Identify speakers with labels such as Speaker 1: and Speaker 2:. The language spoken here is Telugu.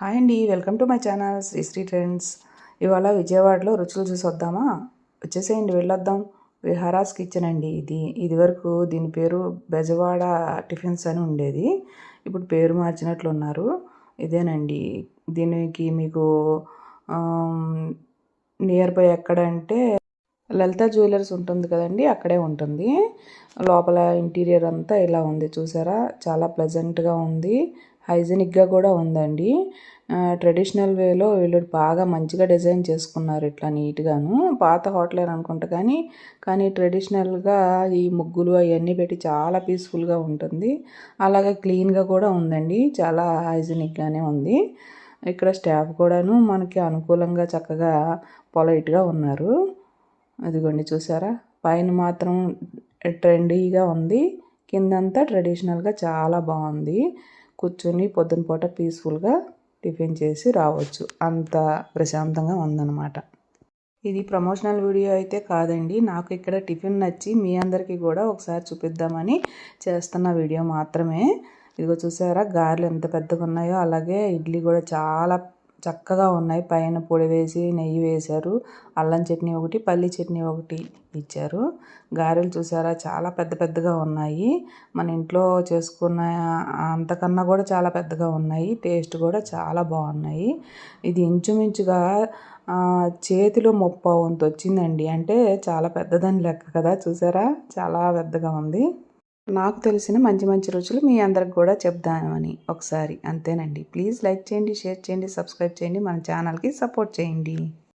Speaker 1: హాయ్ అండి welcome to my channel Sri Sri trends. ఇవాళ విజయవాడలో రుచులు చూసి వద్దామా? వచ్చేసేయండి వెళ్ళొద్దాం. విహారాస్ కిచెన్ అండి ఇది. ఇదివరకు దీని పేరు బెజవాడ టిఫిన్స్ అని ఉండేది. ఇప్పుడు పేరు మార్చినట్లు ఉన్నారు. ఇదేనండి. దీనికి మీకు నియర్ బై ఎక్కడంటే లలిత జ్యువెలర్స్ ఉంటుంది కదండి అక్కడే ఉంటుంది. లోపల ఇంటీరియర్ అంతా ఇలా ఉంది చూసారా? చాలా ప్లెజెంట్గా ఉంది. హైజెనిక్గా కూడా ఉందండి. ట్రెడిషనల్ వేలో వీళ్ళు బాగా మంచిగా డిజైన్ చేసుకున్నారు ఇట్లా నీట్గాను. పాత హోటల్ అనుకుంటా కానీ కానీ ట్రెడిషనల్గా ఈ ముగ్గులు అవన్నీ పెట్టి చాలా పీస్ఫుల్గా ఉంటుంది. అలాగే క్లీన్గా కూడా ఉందండి. చాలా హైజెనిక్గానే ఉంది. ఇక్కడ స్టాఫ్ కూడాను మనకి అనుకూలంగా చక్కగా పొలైట్గా ఉన్నారు. అదిగోండి చూసారా? పైన మాత్రం ట్రెండీగా ఉంది. కిందంతా ట్రెడిషనల్గా చాలా బాగుంది. కూర్చొని పొద్దున పూట పీస్ఫుల్గా టిఫిన్ చేసి రావచ్చు. అంత ప్రశాంతంగా ఉందన్నమాట. ఇది ప్రమోషనల్ వీడియో అయితే కాదండి. నాకు ఇక్కడ టిఫిన్ నచ్చి మీ అందరికీ కూడా ఒకసారి చూపిద్దామని చేస్తున్న వీడియో మాత్రమే. ఇదిగో చూసారా? గారెలు ఎంత పెద్దగా ఉన్నాయో అలాగే ఇడ్లీ కూడా చాలా చక్కగా ఉన్నాయి. పైన పొడి వేసి నెయ్యి వేశారు. అల్లం చట్నీ ఒకటి పల్లి చట్నీ ఒకటి ఇచ్చారు. గారెలు చూసారా? చాలా పెద్ద పెద్దగా ఉన్నాయి. మన ఇంట్లో చేసుకున్న అంతకన్నా కూడా చాలా పెద్దగా ఉన్నాయి. టేస్ట్ కూడా చాలా బాగున్నాయి. ఇది ఇంచుమించుగా చేతిలో ముప్ప వచ్చిందండి. అంటే చాలా పెద్దదని లెక్క కదా? చూసారా? చాలా పెద్దగా ఉంది. నాకు తెలిసిన మంచి మంచి రుచులు మీ అందరికి కూడా చెప్దామని ఒకసారి. అంతేనండి. ప్లీజ్ లైక్ చేయండి షేర్ చేయండి సబ్స్క్రైబ్ చేయండి. మన ఛానల్కి సపోర్ట్ చేయండి.